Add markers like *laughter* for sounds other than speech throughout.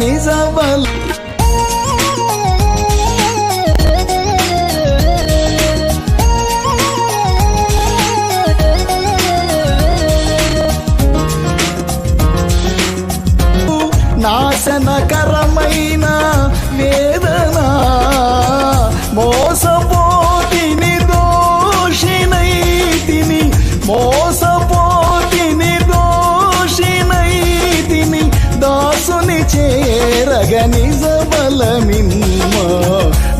နေစား బలమిమ్మ.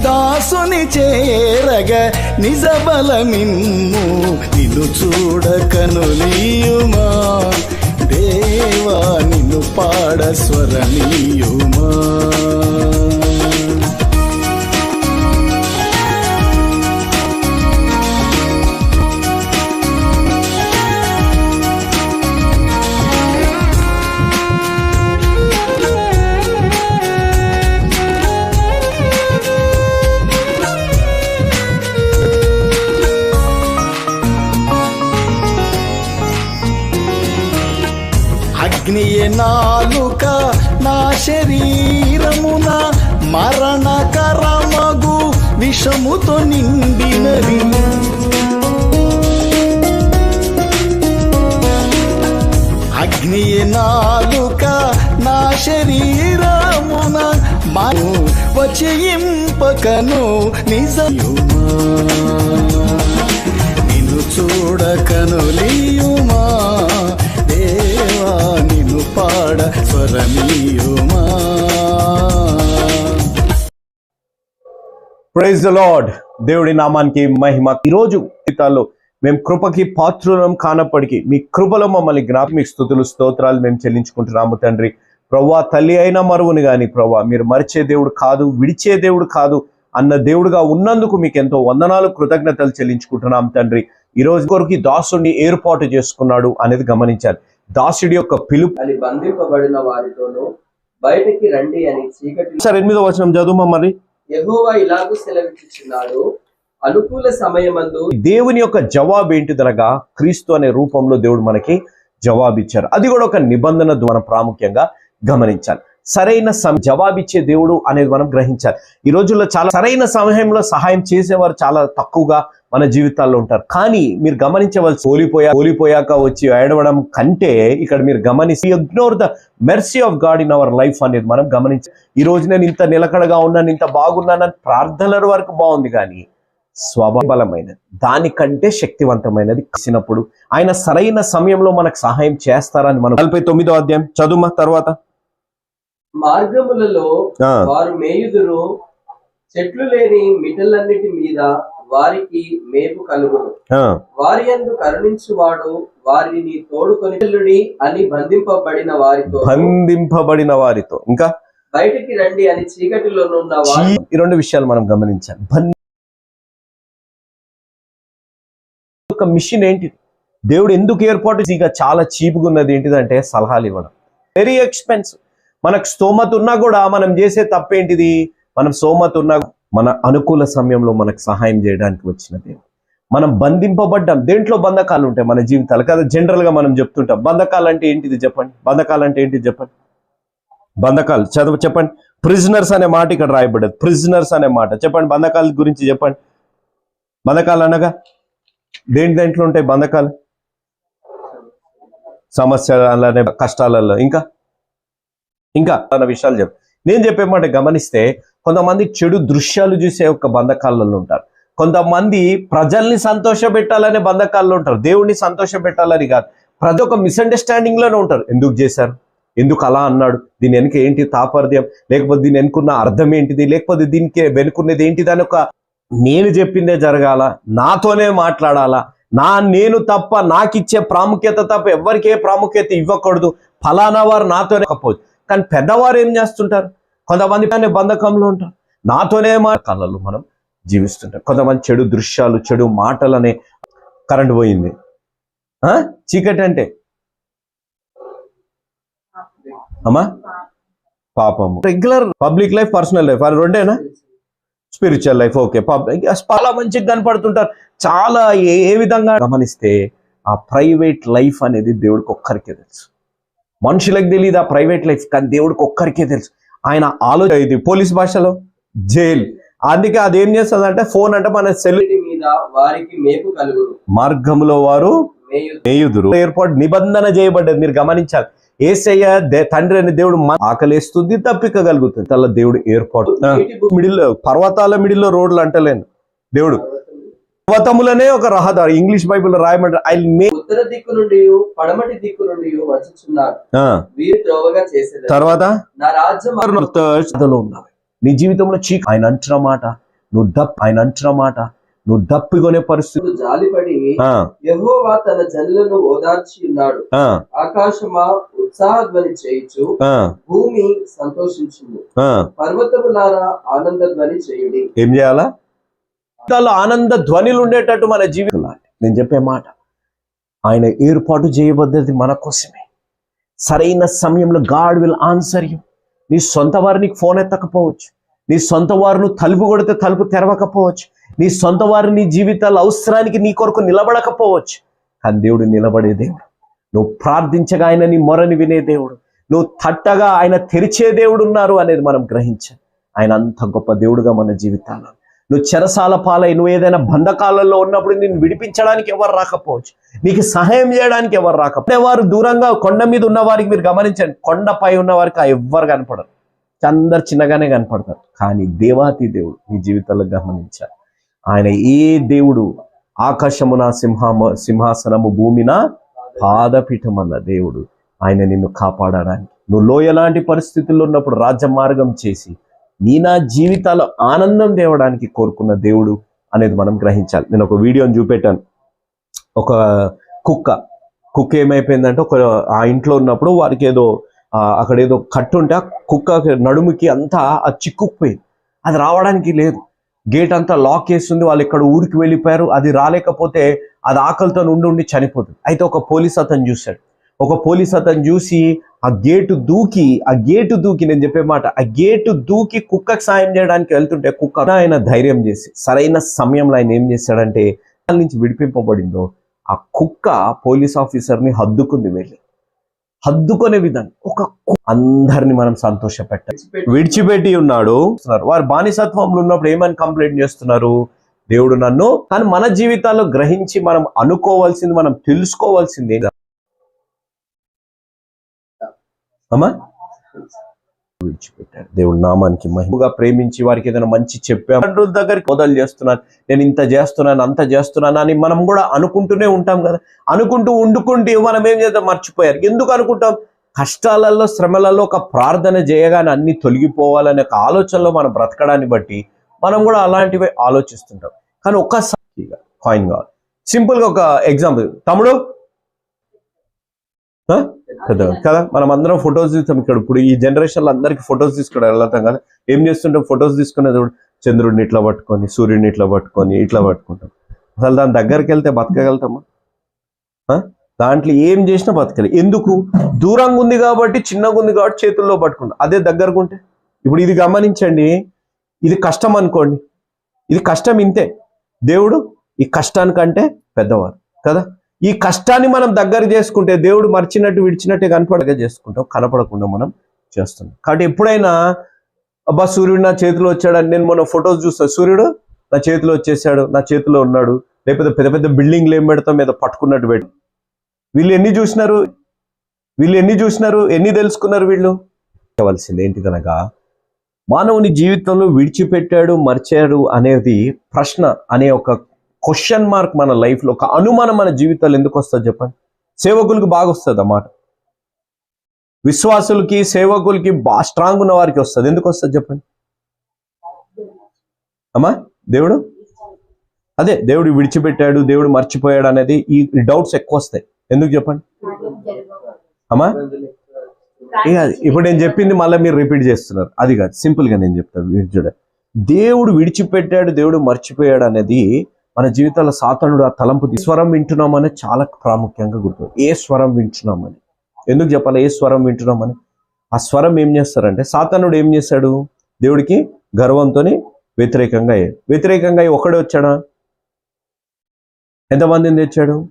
దాసుని చేరగ నిజ బలమిమ్ము నిన్ను చూడకనులీయుమా దేవా నిన్ను పాడ స్వరనీయుమా నాలుక నా శరీరమున మరణకరమగు విషముతో నిండినది అగ్నియ నాలుక నా శరీరమున మను వచయింపకను నిజయుమా నిన్ను చూడకనులియుమా దేవా. పాడ స్వరమీయుమా. ప్రైజ్ ద లార్డ్ దేవుడి నామానికి మహిమ. ఈరోజు జీవితాల్లో మేము కృపకి పాత్రులం కానప్పటికీ మీ కృపలో మమ్మల్ని జ్ఞాప స్థుతులు స్తోత్రాలు మేము చెల్లించుకుంటున్నాము తండ్రి. ప్రవ్వా తల్లి అయినా మరువుని కానీ ప్రవ్వా మీరు మరిచే దేవుడు కాదు విడిచే దేవుడు కాదు అన్న దేవుడుగా ఉన్నందుకు మీకు ఎంతో వందనాలు కృతజ్ఞతలు చెల్లించుకుంటున్నాం తండ్రి. ఈ రోజు కొరకు దాసుని ఏర్పాటు చేసుకున్నాడు అనేది గమనించాలి. దాసుడి యొక్క పిలుపు అని బంధింపబడిన వారితోనూ బయటికి రండి అని చీకటి సార్ ఎనిమిదో వచనం చదువు మరి? యెహోవా ఇలాగూ సెలవిచ్చుచున్నాడు. అనుకూల సమయమందు దేవుని యొక్క జవాబు ఏంటిదనగా క్రీస్తు అనే రూపంలో దేవుడు మనకి జవాబిచ్చారు. అది కూడా ఒక నిబంధన ద్వారా ప్రాముఖ్యంగా గమనించాలి. సరైన జవాబిచ్చే దేవుడు అనేది మనం గ్రహించాలి. ఈ రోజుల్లో చాలా సరైన సమయంలో సహాయం చేసేవారు చాలా తక్కువగా మన జీవితాల్లో ఉంటారు. కానీ మీరు గమనించవలసి ఓలిపోయా ఓలిపోయాక వచ్చి ఏడవడం కంటే ఇక్కడ మీరు గమనించి ignore the mercy of God in our life అనేది మనం గమనించాలి ఈ రోజు నేను ఇంత నిలకడగా ఉన్నాను ఇంత బాగున్నానని ప్రార్థనల వరకు బాగుంది కానీ స్వబలమైనది దానికంటే శక్తివంతమైనది కలిసినప్పుడు ఆయన సరైన సమయంలో మనకు సహాయం చేస్తారని మనం నలభై తొమ్మిదో అధ్యాయం చదువు తర్వాత? మార్గములలో వారు మేయుదురు చెట్లు లేని మిటలన్నిటి మీద వారికి మేపు కలుగును. వారి యందు కరుణించువాడు వారిని తోడుకొని అని బంధింపబడిన వారితో. బంధింపబడిన వారితో. ఇంకా? బయటికి రండి అని చీకటిలోనున్న వారి. చీ- ఈ రెండు విషయాలు మనం గమనించాలి. ఒక మిషన్ ఏంటి దేవుడు ఎందుకు ఏర్పాటు ఇక చాలా చీపుగా ఉన్నది ఏంటిదంటే సలహాలు ఇవ్వడం. వెరీ ఎక్స్పెన్సివ్ మనకు స్తోమత ఉన్నా కూడా మనం చేసే తప్పేంటిది? మనం స్తోమత ఉన్నా మన అనుకూల సమయంలో మనకు సహాయం చేయడానికి వచ్చిన దేవుడు మనం బంధింపబడ్డాం. దేంట్లో బంధకాలు ఉంటాయి మన జీవితాలు? కదా జనరల్గా మనం చెప్తుంటాం. బంధకాలు అంటే ఏంటిది చెప్పండి? బంధకాలు అంటే ఏంటిది చెప్పండి? బంధకాలు చదువు చెప్పండి. ప్రిజనర్స్ అనే మాట ఇక్కడ రాయబడ్డది. ప్రిజనర్స్ అనే మాట చెప్పండి. బంధకాల గురించి చెప్పండి. బంధకాలు అనగా? దేంటి దేంట్లో ఉంటాయి బంధకాలు? సమస్యలనే కష్టాలలో. ఇంకా? ఇంకా? అన్న విషయాలు చెప్పు. నేను చెప్పే మాట గమనిస్తే కొంతమంది చెడు దృశ్యాలు చూసే ఒక బంధకాలలో ఉంటారు. కొంతమంది ప్రజల్ని సంతోషపెట్టాలనే బంధకాల్లో ఉంటారు. దేవుడిని సంతోషపెట్టాలని కాదు. ప్రతి ఒక్క మిస్అండర్స్టాండింగ్లోనే ఉంటారు. ఎందుకు చేశారు? ఎందుకు అలా అన్నాడు? దీని వెనుక ఏంటి తాపర్యం లేకపోతే దీని వెనుకున్న అర్థం ఏంటిది? లేకపోతే దీనికి వెనుకున్నది ఏంటిది అని ఒక నేను చెప్పిందే జరగాల? నాతోనే మాట్లాడాలా? నా నేను తప్ప నాకిచ్చే ప్రాముఖ్యత తప్ప ఎవరికి ఏ ప్రాముఖ్యత ఇవ్వకూడదు. ఫలానా వారు నాతోనే కాకపోవచ్చు. కానీ పెద్దవారు ఏం చేస్తుంటారు? కొంతమంది అనే బంధకంలో ఉంటారు. నాతోనే మా కళలు మనం జీవిస్తుంటాం. కొంతమంది చెడు దృశ్యాలు చెడు మాటలనే కరెంట్ పోయింది. ఆ? చీకటి అంటే? అమ్మా? పాపము. Regular public life personal life అది రెండేనా? స్పిరిచువల్ లైఫ్ ఓకే పబ్లిక్ చాలా మంచిగా కనపడుతుంటారు. చాలా ఏ ఏ విధంగా గమనిస్తే ఆ ప్రైవేట్ లైఫ్ అనేది దేవుడికి ఒక్కరికే తెలుసు. మనుషులకు తెలియదు ఆ ప్రైవేట్ లైఫ్ కానీ దేవుడికి ఒక్కరికే తెలుసు. ఆయన ఆలోచన ఇది. పోలీస్ భాషలో జైల్. అందుకే అది ఏం చేస్తుంది అంటే ఫోన్ అంటే మన సెల్ మీద వారికి మేపు కలుగును. మార్గంలో వారు మేయు మేయుదురు. ఏర్పాటు నిబంధన చేయబడ్డది. మీరు గమనించాలి. ఏసయ్య తండ్రి అనే దేవుడు ఆకలేస్తుంది తప్పికగలుగుతుంది అలా దేవుడు ఏర్పాటు మిడిల్ పర్వతాల మిడిల్లో రోడ్లు అంటలేను. దేవుడు పర్వతములనే ఒక రహదారి. ఇంగ్లీష్ బైబిల్ రాయమంటారు ఐ మే ఉత్తర దిక్కు నుండి పడమటి దిక్కు నుండి వచ్చుచున్నారు వీరి త్రోవగా చేసేది తర్వాత? నా రాజ్యం ఉన్నావు నీ జీవితంలో చీక ఆయన అంటున్న మాట నువ్వు దప్ ఆయన అంటున్న మాట నువ్వు దప్పికొనే పరిస్థితి. జాలిపడి యెహోవా తన జనులను ఓదార్చి ఉన్నాడు. ఆకాశమా? ఉత్సాహధ్వని చేయుచు ఆ, భూమి సంతోషించింది ఆ. పర్వతములారా ఆనందధ్వని చేయుడి. ఏం చేయాలా? జీవితాల్లో ఆనంద ధ్వనిలు ఉండేటట్టు మన జీవితం నేను చెప్పే మాట ఆయన ఏర్పాటు చేయబడ్డది మన కోసమే. సరైన సమయంలో గాడ్ విల్ ఆన్సర్ యూ. నీ సొంత వారు నీకు ఫోన్ ఎత్తకపోవచ్చు. నీ సొంత వారిని తలుపు కొడితే తలుపు తెరవకపోవచ్చు. నీ సొంత వారు నీ జీవితాల అవసరానికి నీ కొరకు నిలబడకపోవచ్చు. కానీ దేవుడు నిలబడే దేవుడు. నువ్వు ప్రార్థించగా ఆయన నీ మొరని వినే దేవుడు. నువ్వు తట్టగా ఆయన తెరిచే దేవుడు ఉన్నారు అనేది మనం గ్రహించాలి. ఆయన అంత గొప్ప దేవుడుగా మన జీవితాలను నువ్వు చెరసాల పాలై నువ్వు ఏదైనా బంధకాలలో ఉన్నప్పుడు నిన్ను విడిపించడానికి ఎవరు రాకపోవచ్చు? నీకు సహాయం చేయడానికి ఎవరు రాకపోతే వారు దూరంగా కొండ మీద ఉన్న వారికి మీరు గమనించండి. కొండపై ఉన్న వారికి ఆ ఎవ్వరు కనపడరు. అందరు చిన్నగానే కనపడతారు. కానీ దేవాతి దేవుడు నీ జీవితంలో గమనించాలి. ఆయన ఏ దేవుడు ఆకాశమున సింహ సింహాసనము భూమిన పాదపీఠం అన్న దేవుడు. ఆయన నిన్ను కాపాడడానికి. నువ్వు లోయలాంటి పరిస్థితుల్లో ఉన్నప్పుడు రాజ్య మార్గం చేసి నీ నా జీవితాల్లో ఆనందం తేవడానికి కోరుకున్న దేవుడు అనేది మనం గ్రహించాలి. నేను ఒక వీడియోని చూపెట్టాను. ఒక కుక్క కుక్క ఏమైపోయిందంటే ఒక ఆ ఇంట్లో ఉన్నప్పుడు వారికి ఏదో అక్కడ ఏదో కట్టు ఉంటే ఆ కుక్క నడుముకి అంతా అది చిక్కుకుపోయింది. అది రావడానికి లేదు. గేట్ అంతా లాక్ వేస్తుంది వాళ్ళు ఇక్కడ ఊరికి వెళ్ళిపోయారు. అది రాలేకపోతే అది ఆకలితో ఉండి ఉండి చనిపోతుంది. అయితే ఒక పోలీస్ అతను చూశాడు. ఒక పోలీస్ అతను చూసి ఆ గేటు దూకి ఆ గేటు దూకి నేను చెప్పే మాట ఆ గేటు దూకి కుక్కకు సాయం చేయడానికి వెళ్తుంటే కుక్క ఆయన ధైర్యం చేసి సరైన సమయంలో ఆయన ఏం చేశాడంటే వాళ్ళ నుంచి విడిపింపబడిందో ఆ కుక్క పోలీస్ ఆఫీసర్ని హద్దుకుంది వెళ్ళి. హద్దుకునే విధంగా ఒక అందరిని మనం సంతోషపెట్టాలి. విడిచిపెట్టి విడిచిపెట్టి ఉన్నాడు. వారు బానిసత్వంలో ఉన్నప్పుడు ఏమని కంప్లైంట్ చేస్తున్నారు? దేవుడు నన్ను కానీ మన జీవితాల్లో గ్రహించి మనం అనుకోవాల్సింది మనం తెలుసుకోవాల్సింది అమ్మా. విడిచిపెట్టాడు దేవుడు నామానికి మహిమగా ప్రేమించి వారికి ఏదైనా మంచి చెప్పాం. తండ్రుల దగ్గరికి మొదలు చేస్తున్నాను. నేను ఇంత చేస్తున్నాను అంత చేస్తున్నాను అని మనం కూడా అనుకుంటూనే ఉంటాం కదా. అనుకుంటూ ఉండుకుంటూ మనం ఏం చేద్దాం? మర్చిపోయారు. ఎందుకు అనుకుంటాం? కష్టాలలో శ్రమలలో ఒక ప్రార్థన చేయగానే అన్ని తొలగిపోవాలనే ఒక ఆలోచనలో మనం బ్రతకడాన్ని బట్టి మనం కూడా అలాంటివి ఆలోచిస్తుంటాం. కానీ ఒక్కసారి కాయిన్ కావాలి. సింపుల్గా ఒక ఎగ్జాంపుల్. తమ్ముడు కదా కదా. మనం అందరం ఫొటోస్ తీస్తాం ఇక్కడ. ఇప్పుడు ఈ జనరేషన్లో అందరికి ఫొటోస్ తీసుకోవడం వెళ్తాం కదా. ఏం చేస్తుంటాం? ఫొటోస్ తీసుకునేది చంద్రుడిని ఇట్లా పట్టుకొని సూర్యుడిని ఇట్లా పట్టుకొని ఇట్లా పట్టుకుంటాం. అసలు దాని దగ్గరికి వెళ్తే బతకగలుగుతామా? దాంట్లో ఏం చేసినా బతకలే. ఎందుకు? దూరంగా ఉంది కాబట్టి చిన్నగా ఉంది కాబట్టి చేతుల్లో పట్టుకుంటాం. అదే దగ్గరకు ఉంటే. ఇప్పుడు ఇది గమనించండి. ఇది కష్టం అనుకోండి. ఇది కష్టం ఇంతే. దేవుడు ఈ కష్టానికంటే పెద్దవారు కదా? ఈ కష్టాన్ని మనం దగ్గర చేసుకుంటే దేవుడు మర్చినట్టు విడిచినట్టు కనపడగా చేసుకుంటాం కనపడకుండా మనం చేస్తున్నాం. కాబట్టి ఎప్పుడైనా అబ్బా సూర్యుడు నా చేతిలో వచ్చాడని నేను మొన్న ఫొటోస్ చూస్తాను సూర్యుడు నా చేతిలో వచ్చేసాడు నా చేతిలో ఉన్నాడు లేకపోతే పెద్ద పెద్ద బిల్డింగ్లు ఏం పెడతాం మీద పట్టుకున్నట్టు పెట్టి వీళ్ళు ఎన్ని చూసినారు? వీళ్ళు ఎన్ని చూసినారు? ఎన్ని తెలుసుకున్నారు వీళ్ళు? చెప్పవలసింది ఏంటిదనగా మానవుని జీవితంలో విడిచిపెట్టాడు మర్చాడు అనేది ప్రశ్న అనే ఒక క్వశ్చన్ మార్క్ మన లైఫ్లో ఒక అనుమానం మన జీవితాలు ఎందుకు వస్తుంది చెప్పండి? సేవకులకు బాగా వస్తుంది అన్నమాట విశ్వాసులకి సేవకులకి బాగా స్ట్రాంగ్ ఉన్న వారికి వస్తుంది. ఎందుకు వస్తుంది చెప్పండి? అమ్మా దేవుడు? అదే దేవుడు విడిచిపెట్టాడు దేవుడు మర్చిపోయాడు అనేది ఈ డౌట్స్ ఎక్కువ వస్తాయి. ఎందుకు చెప్పండి? అమ్మా? ఇక ఇప్పుడు నేను చెప్పింది మళ్ళీ మీరు రిపీట్ చేస్తున్నారు. అది కాదు సింపుల్గా నేను చెప్తాను మీరు దేవుడు విడిచిపెట్టాడు దేవుడు మర్చిపోయాడు అనేది మన జీవితాల సాతనుడు ఆ తలంపు స్వరం వింటున్నామని చాలా ప్రాముఖ్యంగా గుర్తు ఏ స్వరం వింటున్నామని? ఎందుకు చెప్పాలి? ఏ స్వరం వింటున్నామని? ఆ స్వరం ఏం చేస్తారంటే సాతనుడు ఏం చేశాడు దేవుడికి గర్వంతో వ్యతిరేకంగా అయ్యాడు. వ్యతిరేకంగా అయ్యి ఒక్కడే వచ్చాడా? ఎంతమందిని తెచ్చాడు?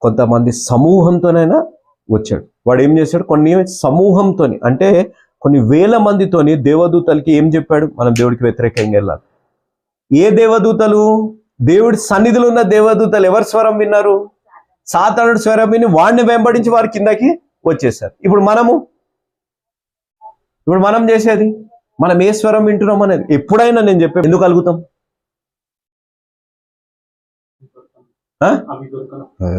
కొంతమంది సమూహంతోనైనా వచ్చాడు. వాడు ఏం చేశాడు? కొన్ని సమూహంతోని అంటే కొన్ని వేల మందితోని దేవదూతలకి ఏం చెప్పాడు? మనం దేవుడికి వ్యతిరేకంగా వెళ్ళాలి. ఏ దేవదూతలు? దేవుడి సన్నిధిలో ఉన్న దేవదూతలు ఎవరి స్వరం విన్నారు? సాతానుడు స్వరం విని వాడిని వెంబడించి వారి కిందకి వచ్చేసారు ఇప్పుడు మనము? ఇప్పుడు మనం చేసేది? మనం ఏ స్వరం వింటున్నాం అనేది? ఎప్పుడైనా నేను చెప్పే ఎందుకు కలుగుతాం? ఆ?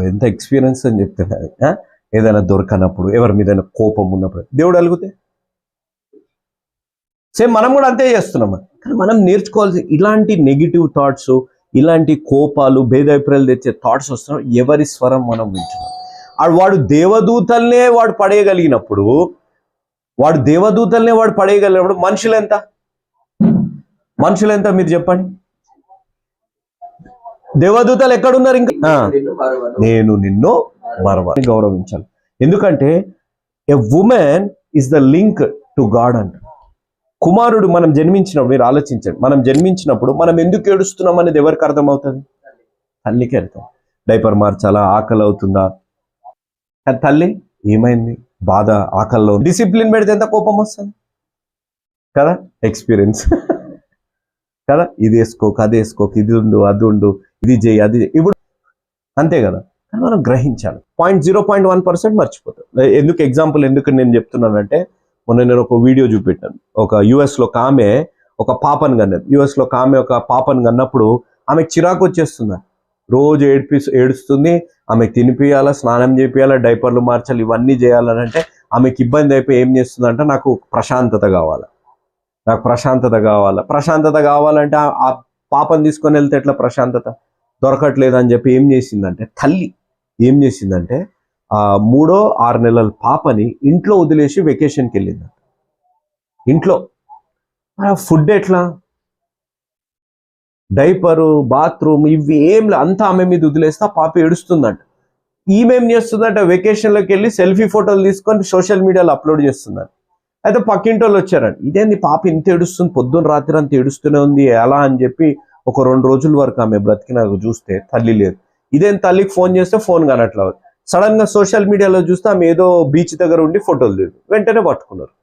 ఎంత ఎక్స్పీరియన్స్ అని చెప్తున్నా ఆ? ఏదైనా దొరకనప్పుడు ఎవరి మీద కోపం ఉన్నప్పుడు దేవుడు అలుగుతే? సేమ్ మనం కూడా అంతే చేస్తున్నాం. కానీ మనం నేర్చుకోవాల్సి ఇలాంటి నెగిటివ్ థాట్స్ ఇలాంటి కోపాలు భేదాభిప్రాయాలు తెచ్చే థాట్స్ వస్తున్నాం ఎవరి స్వరం మనం వింటున్నాం? ఆడు వాడు దేవదూతల్నే వాడు పడేయగలిగినప్పుడు వాడు దేవదూతల్నే వాడు పడేయగలిగినప్పుడు మనుషులు ఎంత మనుషులు ఎంత మీరు చెప్పండి? దేవదూతలు ఎక్కడున్నారు ఇంకా? నేను నిన్ను మరవని. గౌరవించాలి. ఎందుకంటే a women is the link to God అంట కుమారుడు మనం జన్మించినప్పుడు మీరు ఆలోచించండి. మనం జన్మించినప్పుడు మనం ఎందుకు ఏడుస్తున్నాం అనేది ఎవరికి అర్థమవుతుంది? తల్లికి అర్థం. డైపర్ మార్చాలా ఆకలి అవుతుందా? తల్లి ఏమైంది? బాధ ఆకలిలో డిసిప్లిన్ పెడితే ఎంత కోపం వస్తుంది? కదా ఎక్స్పీరియన్స్. *laughs* కదా ఇది వేసుకోక అది వేసుకోక ఇది ఉండు అది ఉండు ఇది చేయి అది ఇప్పుడు అంతే కదా. కానీ మనం గ్రహించాలి. Point zero point one percent మర్చిపోతాం. ఎందుకు ఎగ్జాంపుల్ ఎందుకు నేను చెప్తున్నానంటే మొన్న నేను ఒక వీడియో చూపెట్టాను. ఒక యుఎస్లో ఒక ఆమె ఒక పాపను కన్నది. యుఎస్లో కామె ఒక ఆమె ఒక పాపను కన్నప్పుడు ఆమె చిరాకు వచ్చేస్తుంది. రోజు ఏడిపి ఏడుస్తుంది. ఆమె తినిపియాలా స్నానం చేపియాలా డైపర్లు మార్చాలి ఇవన్నీ చేయాలని అంటే ఆమెకి ఇబ్బంది అయిపోయి ఏం చేస్తుందంటే నాకు ప్రశాంతత కావాలి. నాకు ప్రశాంతత కావాలా. ప్రశాంతత కావాలంటే ఆ- పాపం పాపను తీసుకొని వెళ్తే ఎట్లా ప్రశాంతత? దొరకట్లేదు అని చెప్పి ఏం చేసిందంటే తల్లి ఏం చేసిందంటే మూడో ఆరు నెలల పాపని ఇంట్లో వదిలేసి వెకేషన్కి వెళ్ళింది ఇంట్లో ఫుడ్ ఎట్లా? డైపరు బాత్రూమ్ ఇవి ఏం అంతా ఆమె మీద వదిలేస్తే ఆ పాప ఏడుస్తుందంట. ఈమె ఏం చేస్తుందంట? వెకేషన్లోకి వెళ్ళి సెల్ఫీ ఫోటోలు తీసుకొని సోషల్ మీడియాలో అప్లోడ్ చేస్తుందంట. అయితే పక్కింటి వాళ్ళు వచ్చారంట. ఇదేంది పాప ఇంత ఏడుస్తుంది? పొద్దున్న రాత్రి అంత ఏడుస్తూనే ఉంది. ఎలా? అని చెప్పి ఒక రెండు రోజుల వరకు ఆమె బ్రతికినాక చూస్తే తల్లి లేదు. ఇదేం తల్లికి ఫోన్ చేస్తే ఫోన్ కానట్లేదు సడన్గా సోషల్ మీడియాలో చూస్తే ఆమె ఏదో బీచ్ దగ్గర ఉండి ఫోటోలు తీరు వెంటనే పట్టుకున్నారు.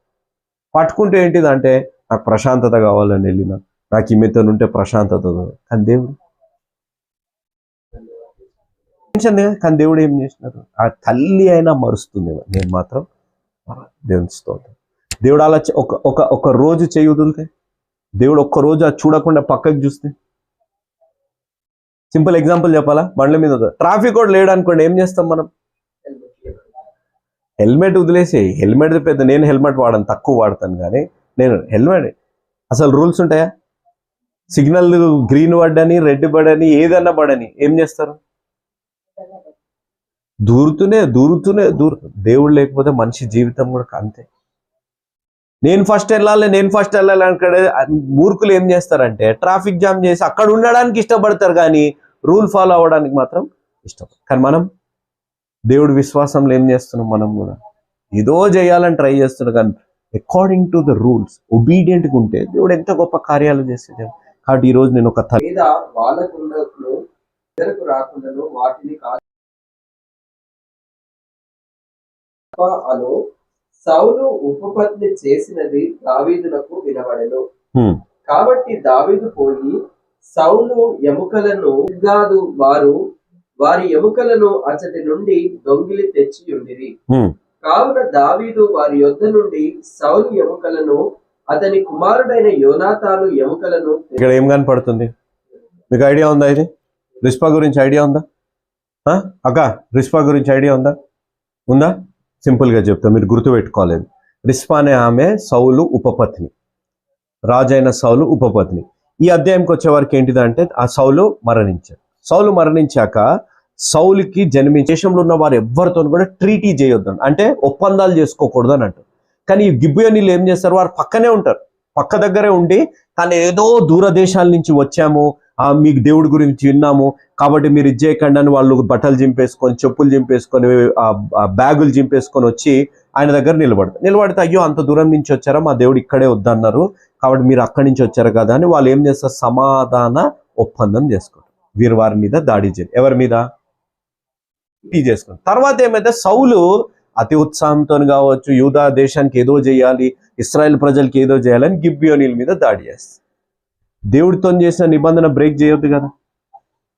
పట్టుకుంటే ఏంటిదంటే నాకు ప్రశాంతత కావాలని వెళ్ళిన. నాకు ఈమెతో ఉంటే ప్రశాంతత కానీ దేవుడు టెన్షన్ కదా, కానీ దేవుడు ఏం చేసినారు ఆ తల్లి అయినా మరుస్తుంది. నేను మాత్రం దేవుని స్తోత్రం. దేవుడు అలా ఒక ఒక ఒక రోజు చేయి వదిలితే దేవుడు ఒక్క రోజు అది చూడకుండా పక్కకి చూస్తే సింపుల్ ఎగ్జాంపుల్ చెప్పాలా? బండ్ల మీద ట్రాఫిక్ కూడా లేడు అనుకోండి ఏం చేస్తాం మనం? హెల్మెట్ వదిలేసి హెల్మెట్ పెద్ద నేను హెల్మెట్ వాడను తక్కువ వాడతాను కానీ నేను హెల్మెట్ అసలు రూల్స్ ఉంటాయా? సిగ్నల్ గ్రీన్ పడ్డని రెడ్ పడని ఏదన్నా పడని ఏం చేస్తారు? దూరుతూనే దూరుతూనే దూరు దేవుడు లేకపోతే మనిషి జీవితం కూడా అంతే. నేను ఫస్ట్ వెళ్ళాలి నేను ఫస్ట్ వెళ్ళాలి అక్కడ మూర్ఖులు ఏం చేస్తారంటే ట్రాఫిక్ జామ్ చేసి అక్కడ ఉండడానికి ఇష్టపడతారు కానీ రూల్ ఫాలో అవ్వడానికి మాత్రం ఇష్టం. కానీ మనం దేవుడు విశ్వాసంలో ఏం చేస్తున్నాం మనం కూడా? ఏదో చేయాలని ట్రై చేస్తున్నాం కానీ అకార్డింగ్ టు ద రూల్స్ ఒబీడియంట్గా ఉంటే దేవుడు ఎంత గొప్ప కార్యాలు చేసేది. కాబట్టి ఈ రోజు నేను ఒక రాకుండా వాటిని కాదు. సౌలు ఉపపత్ని చేసినది దావీదులకు వినబడెను. కాబట్టి దావీదు పోయి సౌలు ఎముకలను కాదు వారు వారి ఎముకలను అతడి నుండి దొంగిలి తెచ్చి ఉండిరి. కావున దావీదు వారి యొద్ద నుండి సౌలు ఎముకలను అతని కుమారుడైన యోనాతాను ఎముకలను ఇక్కడ ఏం కనపడుతుంది? మీకు ఐడియా ఉందా ఇది? రిస్పా గురించి ఐడియా ఉందా? అక్క రిస్పా గురించి ఐడియా ఉందా? ఉందా? సింపుల్గా చెప్తా మీరు గుర్తుపెట్టుకోలేదు. రిస్పా అనే ఆమె సౌలు ఉపపత్ని. రాజైన సౌలు ఉపపత్ని. ఈ అధ్యాయంకి వచ్చే ఏంటిదంటే ఆ సౌలు మరణించాడు. సౌలు మరణించాక సౌలుకి జన్మించే దేశంలో ఉన్న వారు ఎవరితో కూడా ట్రీటీ చేయొద్దు. అంటే ఒప్పందాలు చేసుకోకూడదు అని అంటారు. కానీ ఈ గిబ్బుయనీళ్ళు ఏం చేస్తారు? వారు పక్కనే ఉంటారు. పక్క దగ్గరే ఉండి కానీ ఏదో దూర దేశాల నుంచి వచ్చాము మీకు దేవుడి గురించి విన్నాము. కాబట్టి మీరు ఇది చేయకండి అని వాళ్ళు బట్టలు చింపేసుకొని చెప్పులు చింపేసుకొని బ్యాగులు చింపేసుకొని వచ్చి ఆయన దగ్గర నిలబడతారు. నిలబడితే అయ్యో అంత దూరం నుంచి వచ్చారా? మా దేవుడు ఇక్కడే వద్దన్నారు. కాబట్టి మీరు అక్కడి నుంచి వచ్చారు కదా అని వాళ్ళు ఏం చేస్తారు? సమాధాన ఒప్పందం చేసుకుంటారు. వీరు వారి మీద దాడి చేయాలి. ఎవరి మీద? ఈ చేసుకుంటారు. తర్వాత ఏమైతే సౌలు అతి ఉత్సాహంతో కావచ్చు యూదా దేశానికి ఏదో చేయాలి ఇస్రాయెల్ ప్రజలకి ఏదో చేయాలని గిబ్బియోనీల మీద దాడి చేస్తారు. దేవుడితో చేసిన నిబంధన బ్రేక్ చేయొద్దు కదా.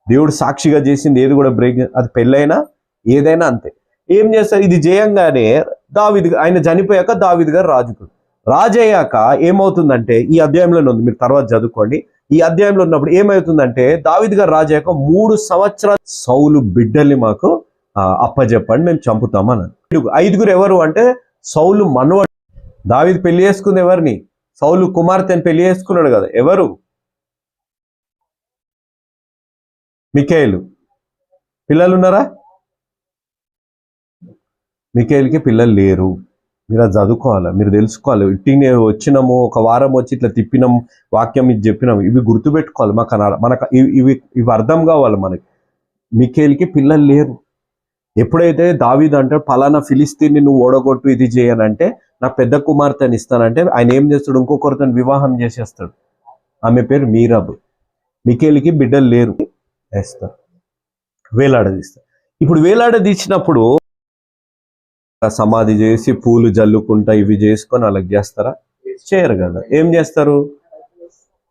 దేవుడు సాక్షిగా చేసింది ఏది కూడా బ్రేక్ అది పెళ్ళైనా ఏదైనా అంతే. ఏం చేస్తారు? ఇది చేయంగానే దావిది ఆయన చనిపోయాక దావిద్ గారు రాజుకు రాజు అయ్యాక ఏమవుతుందంటే ఈ అధ్యాయంలోనే ఉంది మీరు తర్వాత చదువుకోండి. ఈ అధ్యాయంలో ఉన్నప్పుడు ఏమవుతుందంటే దావిద్ గారు రాజు అయ్యాక మూడు సంవత్సరాల సౌలు బిడ్డల్ని మాకు అప్పజెప్పండి అప్పచెప్పండి మేము చంపుతామని ఐదుగురు- ఐదుగురు ఎవరు అంటే సౌలు మనవడు. దావిది పెళ్ళి చేసుకుంది ఎవరిని? సౌలు కుమార్తెని పెళ్ళి చేసుకున్నాడు కదా ఎవరు? మికేలు పిల్లలు ఉన్నారా మికేల్కి పిల్లలు లేరు. మీరు అది చదువుకోవాలి? మీరు తెలుసుకోవాలి. ఇట్టినే వచ్చినాము ఒక వారం వచ్చి ఇట్లా తిప్పినాం వాక్యం ఇది చెప్పినాం. ఇవి గుర్తుపెట్టుకోవాలి. మాకు అనాలి మనకు ఇవి- ఇవి అర్థం కావాలి మనకి. మికేల్కి పిల్లలు లేరు. ఎప్పుడైతే దావీద్ అంటాడు పలానా ఫిలిస్తీన్ని నువ్వు ఓడగొట్టు ఇది చేయనంటే నా పెద్ద కుమార్తెని ఇస్తానంటే ఆయన ఏం చేస్తాడు? ఇంకొకరితో వివాహం చేసేస్తాడు. ఆమె పేరు మీరబ్. మికేల్కి బిడ్డలు లేరు. వేస్తారు. వేలాడదీస్తారు ఇప్పుడు వేలాడదీసినప్పుడు సమాధి చేసి పూలు జల్లుకుంటా ఇవి చేసుకొని అలాగ చేస్తారా? చేయరు కదా. ఏం చేస్తారు?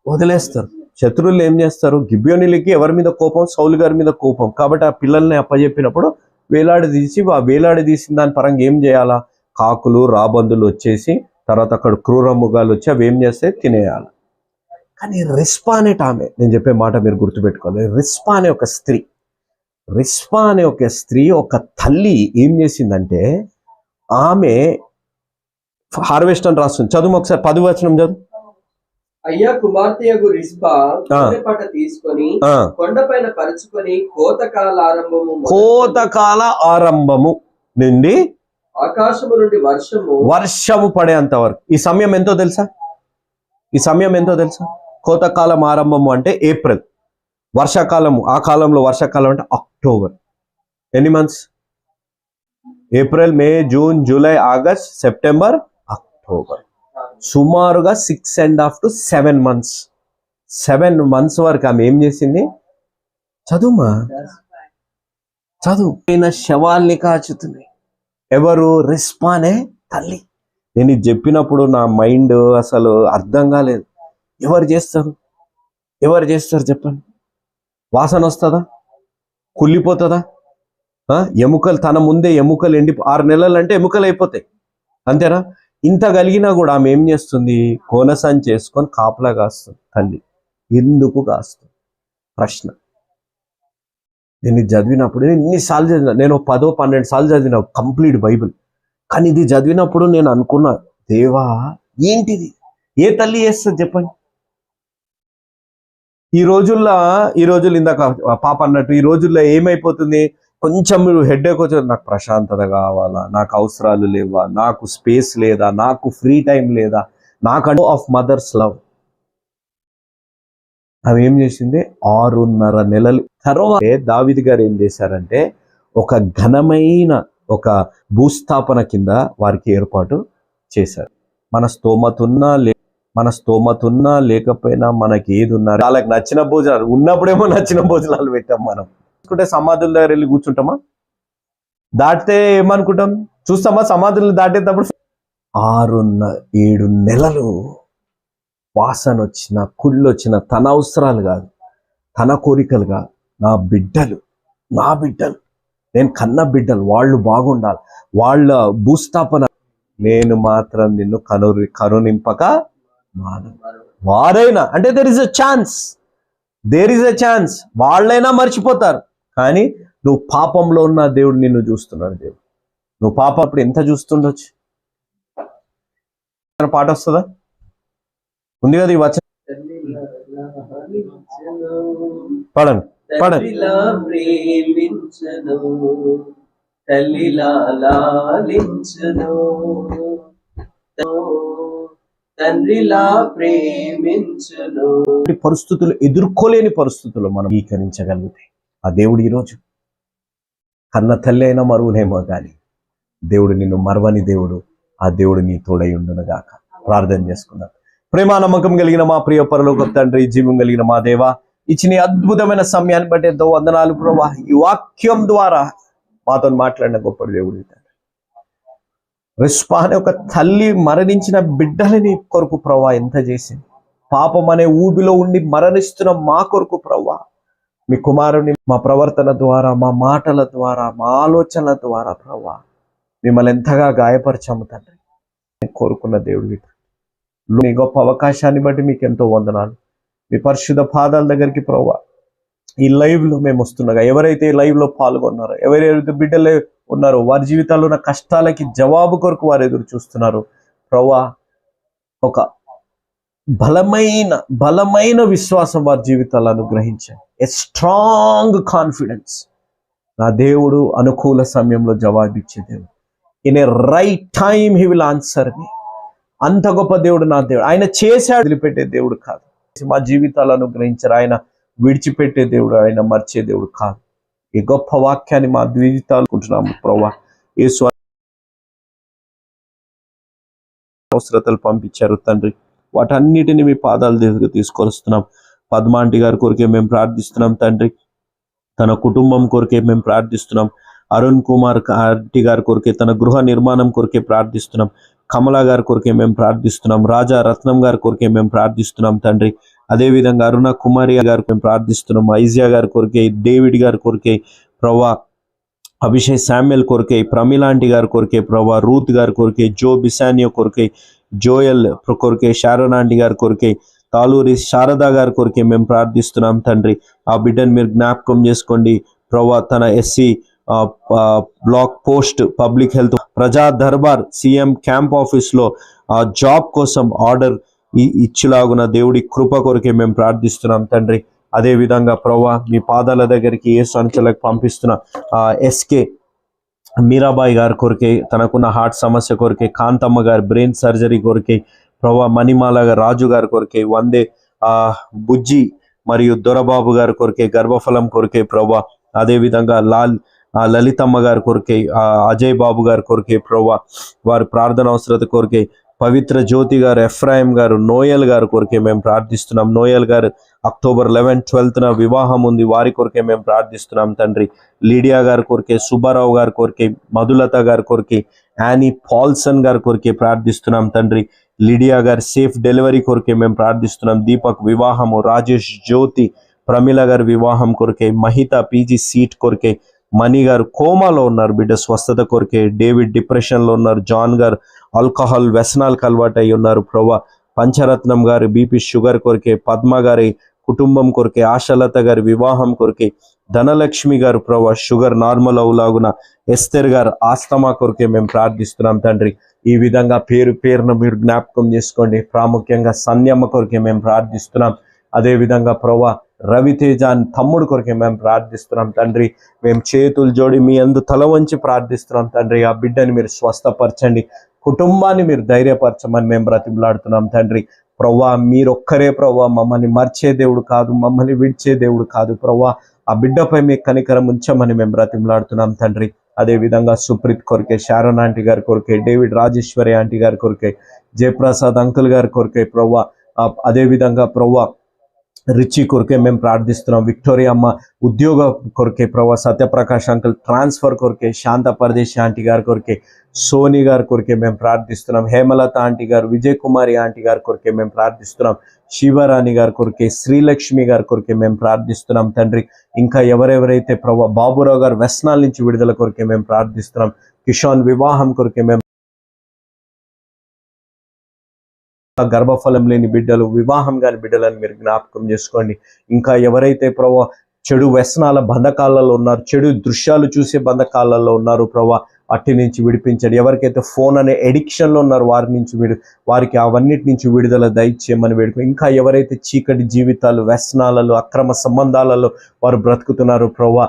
వదిలేస్తారు. శత్రువులు ఏం చేస్తారు? గిబ్యోనిలకి ఎవరి మీద కోపం? సౌలు గారి మీద కోపం. కాబట్టి ఆ పిల్లల్ని అప్పచెప్పినప్పుడు వేలాడదీసి ఆ వేలాడదీసిన దాని పరంగా ఏం చేయాలా? కాకులు రాబందులు వచ్చేసి తర్వాత అక్కడ క్రూర మృగాలు వచ్చి అవి ఏం చేస్తే తినేయాలి. కానీ రిస్పా అనేట ఆమె నేను చెప్పే మాట మీరు గుర్తుపెట్టుకోవాలి రిస్పా అనే ఒక స్త్రీ. రిస్పా అనే ఒక స్త్రీ ఒక తల్లి ఏం చేసిందంటే ఆమె హార్వెస్ట్ అని రాస్తుంది. చదువు ఒకసారి పది వచనం చదువు. అయ్యా కుమార్తెయగు రిస్పా పాట తీసుకొని. కొండపైన పరుచుకొని కోతకాల ఆరంభము కోతకాల ఆరంభము నుండి ఆకాశము నుండి వర్షము వర్షము పడేంత వరకు. ఈ సమయం ఎంతో తెలుసా? ఈ సమయం ఎంతో తెలుసా? కోతకాలం ఆరంభము అంటే ఏప్రిల్. వర్షాకాలము ఆ కాలంలో వర్షాకాలం అంటే అక్టోబర్. ఎన్ని months April May June July August September October. సుమారుగా six and half to seven months seven months వరకు ఆమె ఏం చేసింది? చదువుమా? చదువు. ఈయన శవాల్ని కాచుతున్నాయి ఎవరు? రిస్పానే తల్లి. నేను చెప్పినప్పుడు నా మైండ్ అసలు అర్థం కాలేదు. ఎవరు చేస్తారు? ఎవరు చేస్తారు చెప్పండి. వాసన వస్తుందా? కుళ్ళిపోతుందా? ఎముకలు తన ముందే ఎముకలు ఎండి ఆరు నెలలు అంటే ఎముకలు అయిపోతాయి. అంతేనా? ఇంత కలిగినా కూడా ఆమె ఏం చేస్తుంది? కోనసం చేసుకొని కాపలా కాస్తుంది తల్లి. ఎందుకు కాస్తుంది? ప్రశ్న. దీన్ని చదివినప్పుడు నేను ఇన్నిసార్లు చదివిన నేను పదో పన్నెండు సార్లు చదివిన కంప్లీట్ బైబిల్. కానీ ఇది చదివినప్పుడు నేను అనుకున్నా దేవా ఏంటిది? ఏ తల్లి చేస్తుంది చెప్పండి? ఈ రోజుల్లో ఈ రోజుల్లో ఇందాక పాప అన్నట్టు ఈ రోజుల్లో ఏమైపోతుంది? కొంచెం మీరు హెడ్ వచ్చి నాకు ప్రశాంతత కావాలా? నాకు అవసరాలు లేవా? నాకు స్పేస్ లేదా? నాకు ఫ్రీ టైం లేదా? నాకు ఆఫ్ మదర్స్ లవ్ అవి ఏం చేసింది? ఆరున్నర నెలలు. తర్వాత దావిది గారు ఏం చేశారంటే ఒక ఘనమైన ఒక భూస్థాపన కింద వారికి ఏర్పాటు చేశారు. మన స్తోమతున్నా లే మన స్తోమతున్నా లేకపోయినా మనకి ఏది ఉన్నా వాళ్ళకి నచ్చిన భోజనాలు ఉన్నప్పుడేమో నచ్చిన భోజనాలు పెట్టాం మనం. చూసుకుంటే సమాధుల దగ్గర వెళ్ళి కూర్చుంటామా? దాటితే ఏమనుకుంటాం? చూస్తామా? సమాధులు దాటేటప్పుడు ఆరున్న ఏడు నెలలు వాసన వచ్చిన కుళ్ళు వచ్చిన తన అవసరాలు కాదు తన కోరికలు కాదు. నా బిడ్డలు నా బిడ్డలు. నేను కన్న బిడ్డలు వాళ్ళు బాగుండాలి. వాళ్ళ భూస్థాపన. నేను మాత్రం నిన్ను కను కరుణింపక వారైనా అంటే there is a chance there is a chance వాళ్ళైనా మర్చిపోతారు. కానీ నువ్వు పాపంలో ఉన్న దేవుడు నిన్ను చూస్తున్నాడు దేవుడు. నువ్వు పాప అప్పుడు ఎంత చూస్తుండొచ్చు? పాట వస్తుందా? ఉంది కదా ఈ వచనం? పడండి పడండి. తల్లిలా లాలించను. తండ్రిలా పరిస్థితులు ఎదుర్కోలేని పరిస్థితులు మనం అంగీకరించగలిగితే ఆ దేవుడు ఈరోజు కన్న తల్లి అయినా మరువులేమో కానీ దేవుడు నిన్ను మరవని దేవుడు ఆ దేవుడు నీ తోడై గాక. ప్రార్థన చేసుకుందాం. ప్రేమ నమ్మకం కలిగిన మా ప్రియ పరలోక తండ్రి జీవం కలిగిన మా దేవ ఇచ్చిన అద్భుతమైన సమయాన్ని బట్టి ఎంతో వందనాలు ప్రభా. ఈ వాక్యం ద్వారా మాతో మాట్లాడిన గొప్ప దేవుడు. తండ్రి రిస్పా అనే ఒక తల్లి మరణించిన బిడ్డలని కొరకు ప్రభా ఎంత చేసింది? పాపం అనే ఊబిలో ఉండి మరణిస్తున్న మా కొరకు ప్రభా మీ కుమారుని మా ప్రవర్తన ద్వారా మా మాటల ద్వారా మా ఆలోచనల ద్వారా ప్రవ్వా మిమ్మల్ని ఎంతగా గాయపరిచాము తండ్రి. కోరుకున్న దేవుడి మీ గొప్ప అవకాశాన్ని బట్టి మీకు ఎంతో వందనాలు. మీ పరిశుద్ధ పాదాల దగ్గరికి ప్రభా ఈ లైవ్లో మేము వస్తుండగా ఎవరైతే లైవ్లో లైవ్లో పాల్గొన్నారో ఎవరైతే బిడ్డలే ఉన్నారో వారి జీవితాల్లో ఉన్న కష్టాలకి జవాబు కొరకు వారు ఎదురు చూస్తున్నారు. ప్రవా ఒక బలమైన బలమైన విశ్వాసం వారి జీవితాలు అనుగ్రహించండి. ఎ స్ట్రాంగ్ కాన్ఫిడెన్స్ నా దేవుడు అనుకూల సమయంలో జవాబిచ్చే దేవుడు. In a right time he will answer me అంత గొప్ప దేవుడు నా దేవుడు. ఆయన చేశాడు వదిలిపెట్టే దేవుడు కాదు. మా జీవితాలు అనుగ్రహించారు. ఆయన విడిచిపెట్టే దేవుడు ఆయన మర్చే దేవుడు కాదు. ఈ గొప్ప వాక్యాన్ని మా జీవితాలు అనుకుంటున్నాము ప్రభా ఏ అవసరతలు పంపించారు తండ్రి. వాటన్నిటిని మీ పాదాల దగ్గర తీసుకొస్తున్నాం. పద్మాంటి గారి కొరికే మేము ప్రార్థిస్తున్నాం తండ్రి. తన కుటుంబం కొరికే మేము ప్రార్థిస్తున్నాం. అరుణ్ కుమార్ ఆంటీ గారి కొరికే తన గృహ నిర్మాణం కొరికే ప్రార్థిస్తున్నాం. కమలా గారి కొరికే మేము ప్రార్థిస్తున్నాం. రాజా రత్నం గారి కొరికే మేము ప్రార్థిస్తున్నాం తండ్రి. అదేవిధంగా అరుణ కుమారి గారు మేము ప్రార్థిస్తున్నాం ఐజియా గారి కొరికే డేవిడ్ గారి కొరికే ప్రవా అభిషేక్ శామ్యుల్ కొరికే ప్రమిలాంటి గారి కొరికే ప్రభా రూత్ గారి కొరికే జో బిసానియో కొరికే జోయల్ కొరికే షారోన్ గారి కొరికే తాలూరి శారదా గారి కొరికే మేము ప్రార్థిస్తున్నాం తండ్రి. ఆ బిడ్డను మీరు జ్ఞాపకం చేసుకోండి. ప్రభా తన SC block post public health ప్రజా దర్బార్ సీఎం క్యాంప్ ఆఫీస్లో ఆ జాబ్ కోసం ఆర్డర్ ఇచ్చిలాగున దేవుడి కృప కొరకే మేము ప్రార్థిస్తున్నాం తండ్రి. అదే విధంగా ప్రభా మీ పాదాల దగ్గరికి ఏ సంచలకు పంపిస్తున్న ఎస్కే మీరాబాయి గారి కొరికే తనకున్న హార్ట్ సమస్య కొరికే కాంతమ్మ గారి బ్రెయిన్ సర్జరీ కొరికే ప్రభా మణిమాల రాజు గారి కొరికే వందే ఆ బుజ్జి మరియు దొరబాబు గారి కొరికే గర్భఫలం కొరికే ప్రభా అదే విధంగా లాల్ లలితమ్మ గారి కొరికే ఆ అజయ్ బాబు గారి కొరికే ప్రభా వారి ప్రార్థన అవసరత కొరికే పవిత్ర జ్యోతి గారు ఎఫ్రాయిం గారు నోయల్ గారు కొరికే మేము ప్రార్థిస్తున్నాం. నోయల్ గారు అక్టోబర్ లెవెన్ ట్వెల్త్న వివాహం ఉంది. వారి కొరికే మేము ప్రార్థిస్తున్నాం తండ్రి. లీడియా గారి కొరికే సుబ్బారావు గారి కొరికే మధులత గారి కొరికే యానీ పాల్సన్ గారి కొరికే ప్రార్థిస్తున్నాం తండ్రి. లిడియా గారి సేఫ్ డెలివరీ కొరికే మేము ప్రార్థిస్తున్నాం. దీపక్ వివాహము రాజేష్ జ్యోతి ప్రమిళ గారి వివాహం కొరికే మహిత పీజీ సీట్ కొరికే మణి గారు కోమాలో ఉన్నారు. బిడ్డ స్వస్థత కొరికే డేవిడ్ డిప్రెషన్లో ఉన్నారు. జాన్ గారు ఆల్కహాల్ వ్యసనాలకు అలవాటు అయి ఉన్నారు. ప్రభా పంచరత్నం గారు బీపీ షుగర్ కొరికే పద్మ గారి కుటుంబం కొరికే ఆశలత గారి వివాహం కొరికే ధనలక్ష్మి గారు ప్రభా షుగర్ నార్మల్ అవులాగున ఎస్తర్ గారు ఆస్తమా కొరికే మేము ప్రార్థిస్తున్నాం తండ్రి. ఈ విధంగా పేరు పేరును మీరు జ్ఞాపకం చేసుకోండి. ప్రాముఖ్యంగా సన్యమ్మ కొరికే మేము ప్రార్థిస్తున్నాం. అదే విధంగా ప్రభా రవితేజ అని తమ్ముడు కొరకే మేము ప్రార్థిస్తున్నాం తండ్రి. మేము చేతులు జోడి మీ అందు తల వంచి ప్రార్థిస్తున్నాం తండ్రి. ఆ బిడ్డని మీరు స్వస్థపరచండి. కుటుంబాన్ని మీరు ధైర్యపరచమని మేము బ్రతిమలాడుతున్నాం తండ్రి. ప్రవ్వా మీరొక్కరే ప్రవ్వా మమ్మల్ని మర్చే దేవుడు కాదు మమ్మల్ని విడిచే దేవుడు కాదు ప్రవ్వా. ఆ బిడ్డపై మీ కనికరం ఉంచమని మేము బ్రతిమలాడుతున్నాం తండ్రి. అదే విధంగా సుప్రీత్ కొరికే శారన్ ఆంటీ గారి కొరికే డేవిడ్ రాజేశ్వరి ఆంటీ గారి కొరికే జయప్రసాద్ అంకుల్ గారి కొరికే ప్రవ్వా. అదేవిధంగా అదే విధంగా ప్రవ్వా రిచి కొరకే మేము ప్రార్థిస్తున్నాం. విక్టోరియా అమ్మ ఉద్యోగ కొరకే ప్రభా సత్యప్రకాష్ అంకుల్ ట్రాన్స్ఫర్ కొరకే శాంత పరదేశి ఆంటీ గారి కొరకే సోని గారి కొరకే మేము ప్రార్థిస్తున్నాం. హేమలత ఆంటీ గారు విజయ్ కుమారి ఆంటీ గారి కొరకే మేము ప్రార్థిస్తున్నాం. శివరాణి గారి కొరకే శ్రీలక్ష్మి గారి కొరకే మేము ప్రార్థిస్తున్నాం. తండ్రి ఇంకా ఎవరెవరైతే ప్రభా బాబురావు గారు వ్యసనాల నుంచి విడుదల కొరకే మేము ప్రార్థిస్తున్నాం. కిషాన్ వివాహం కొరకే మేము గర్భఫలం లేని బిడ్డలు వివాహం కాని బిడ్డలని మీరు జ్ఞాపకం చేసుకోండి. ఇంకా ఎవరైతే ప్రభా చెడు వ్యసనాల బంధకాలలో ఉన్నారు చెడు దృశ్యాలు చూసే బంధకాలలో ఉన్నారు ప్రభా అట్టి నుంచి విడిపించండి. ఎవరికైతే ఫోన్ అనే ఎడిక్షన్లో ఉన్నారు వారి నుంచి విడు వారికి అవన్నిటి నుంచి విడుదల దయచేయమని వేడుకో ఇంకా ఎవరైతే చీకటి జీవితాలు వ్యసనాలలో అక్రమ సంబంధాలలో వారు బ్రతుకుతున్నారు ప్రభా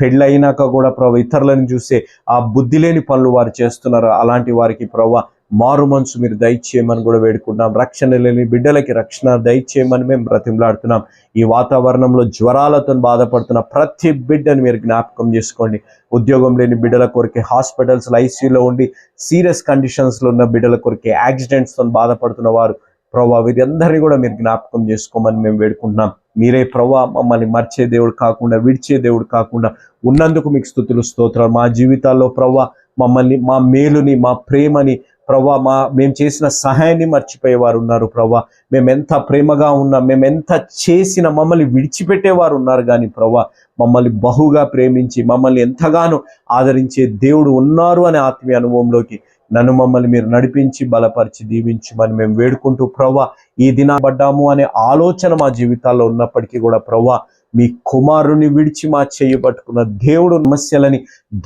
పెళ్ళైనాక కూడా ప్రభా ఇతరులను చూసే ఆ బుద్ధి లేని పనులు వారు చేస్తున్నారు. అలాంటి వారికి ప్రభా మారు మనసు మీరు దయచేయమని కూడా వేడుకుంటున్నాం. రక్షణ లేని బిడ్డలకి రక్షణ దయచేయమని మేము బ్రతిమలాడుతున్నాం. ఈ వాతావరణంలో జ్వరాలతో బాధపడుతున్న ప్రతి బిడ్డని మీరు జ్ఞాపకం చేసుకోండి. ఉద్యోగం లేని బిడ్డల కొరకే హాస్పిటల్స్ ఐసీయూలో ఉండి సీరియస్ కండిషన్స్లో ఉన్న బిడ్డల కొరకే యాక్సిడెంట్స్తో బాధపడుతున్న వారు ప్రభా వీరందరినీ కూడా మీరు జ్ఞాపకం చేసుకోమని మేము వేడుకుంటున్నాం. మీరే ప్రభా మమ్మల్ని మర్చే దేవుడు కాకుండా విడిచే దేవుడు కాకుండా ఉన్నందుకు మీకు స్థుతులు స్తోత్రాలు. మా జీవితాల్లో ప్రభా మమ్మల్ని మా మేలుని మా ప్రేమని ప్రభా మా మేము చేసిన సహాయాన్ని మర్చిపోయేవారు ఉన్నారు ప్రభా మేము ఎంత ప్రేమగా ఉన్నాం మేము ఎంత చేసిన మమ్మల్ని విడిచిపెట్టేవారు ఉన్నారు కానీ ప్రభా మమ్మల్ని బహుగా ప్రేమించి మమ్మల్ని ఎంతగానో ఆదరించే దేవుడు ఉన్నారు అనే ఆత్మీయ అనుభవంలోకి నన్ను మమ్మల్ని మీరు నడిపించి బలపరిచి దీవించమని మేము వేడుకుంటూ ప్రవ్వా ఈ దిన పడ్డాము అనే ఆలోచన మా జీవితాల్లో ఉన్నప్పటికీ కూడా ప్రవ్వా మీ కుమారుని విడిచి మా చేయి పట్టుకున్న దేవుడు సమస్యలని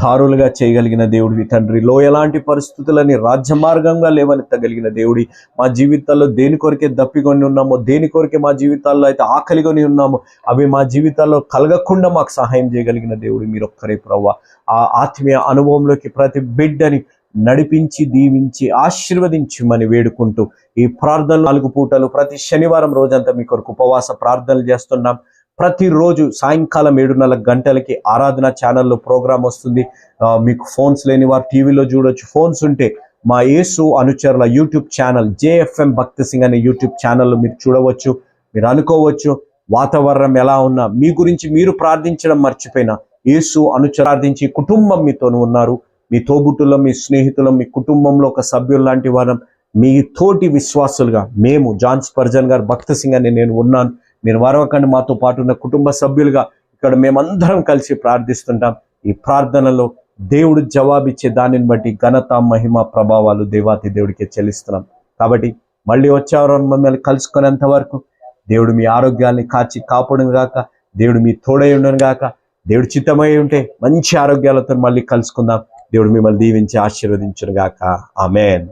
దారులుగా చేయగలిగిన దేవుడివి. తండ్రి లో ఎలాంటి పరిస్థితులని రాజ్య మార్గంగా లేవనెత్తగలిగిన దేవుడి మా జీవితాల్లో దేని కొరకే దప్పికొని ఉన్నామో దేని కొరకే మా జీవితాల్లో అయితే ఆకలికొని ఉన్నామో అవి మా జీవితాల్లో కలగకుండా మాకు సహాయం చేయగలిగిన దేవుడు మీరు ఒక్కరే ప్రవ్వ. ఆ ఆత్మీయ అనుభవంలోకి ప్రతి బిడ్డని నడిపించి దీవించి ఆశీర్వదించమని వేడుకుంటూ ఈ ప్రార్థనలు నాలుగు పూటలు ప్రతి శనివారం రోజంతా మీ కొరకు ఉపవాస ప్రార్థనలు చేస్తున్నాం. ప్రతిరోజు సాయంకాలం ఏడున్నర గంటలకి ఆరాధన ఛానల్లో ప్రోగ్రాం వస్తుంది. మీకు ఫోన్స్ లేని వారు టీవీలో చూడొచ్చు. ఫోన్స్ ఉంటే మా యేసు అనుచరుల యూట్యూబ్ ఛానల్ జేఎఫ్ఎం భక్తి సింగ్ అనే యూట్యూబ్ ఛానల్లో మీరు చూడవచ్చు మీరు అనుకోవచ్చు వాతావరణం ఎలా ఉన్నా. మీ గురించి మీరు ప్రార్థించడం మర్చిపోయినా యేసు అనుచరార్థించి కుటుంబం మీతోను ఉన్నారు. మీ తోబుట్టులో మీ స్నేహితులం మీ కుటుంబంలో ఒక సభ్యులు లాంటి వారం మీ తోటి విశ్వాసులుగా మేము జాన్ స్పర్జన్ గారు భక్త సింగ్ అని నేను ఉన్నాను. మీరు మరవకండి మాతో పాటు ఉన్న కుటుంబ సభ్యులుగా ఇక్కడ మేమందరం కలిసి ప్రార్థిస్తుంటాం. ఈ ప్రార్థనలో దేవుడు జవాబిచ్చే దానిని బట్టి ఘనత మహిమ ప్రభావాలు దేవాతి దేవుడికి చెల్లిస్తున్నాం. కాబట్టి మళ్ళీ వచ్చేవారు మమ్మల్ని కలుసుకునేంత వరకు దేవుడు మీ ఆరోగ్యాన్ని కాచి కాపాడును గాక దేవుడు మీ తోడై ఉండను గాక దేవుడు చిత్తమై ఉంటే మంచి ఆరోగ్యాలతో మళ్ళీ కలుసుకుందాం. దేవుడు మిమ్మల్ని దీవించి ఆశీర్వదించును గాక. ఆమెన్.